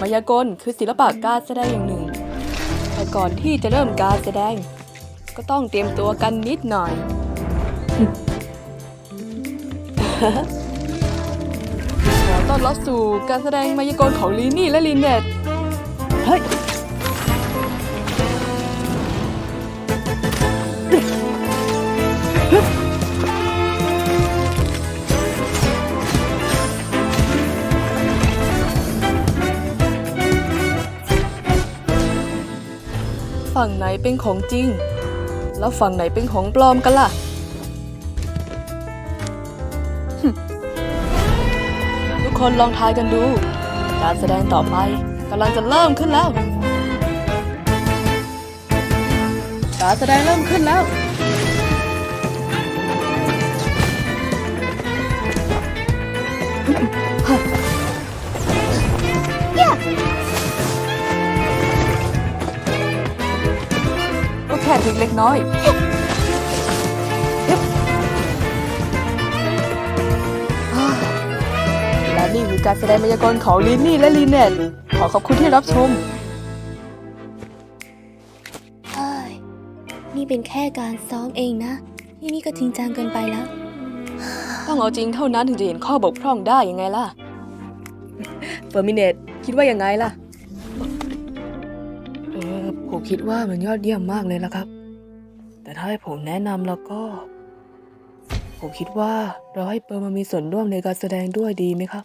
มายากลคือศิลปะการแสดงอย่างหนึ่ง แต่ก่อนที่จะเริ่มการแสดง ก็ต้องเตรียมตัวกันนิดหน่อย ขอต้อนรับสู่การแสดงมายากลของลีนี่และลีเน็ตเฮ้ย ฝั่งไหนเป็นของจริง แล้วฝั่งไหนเป็นของปลอมกันล่ะ ทุกคนลองทายกันดู การแสดงต่อไปกำลังจะเริ่มขึ้นแล้ว การแสดงเริ่มขึ้นแล้วก็ แค่ทริกเล็กน้อย และนี่คือการแสดงมายากลของลินนี่และลีเน็ตขอขอบคุณที่รับชม เฮ้ย นี่เป็นแค่การซ้อมเองนะ ที่นี่ก็จริงจังเกินไปแล้ว ต้องเอาจริงเท่านั้นถึงจะเห็นข้อบกพร่องได้ยังไงล่ะ เฟอร์มิเนตคิดว่ายังไงล่ะเออ ผมคิดว่ามันยอดเยี่ยมมากเลยละครับ แต่ถ้าให้ผมแนะนำแล้วก็ ผมคิดว่าเราให้เปิร์มามีส่วนร่วมในการแสดงด้วยดีไหมครับ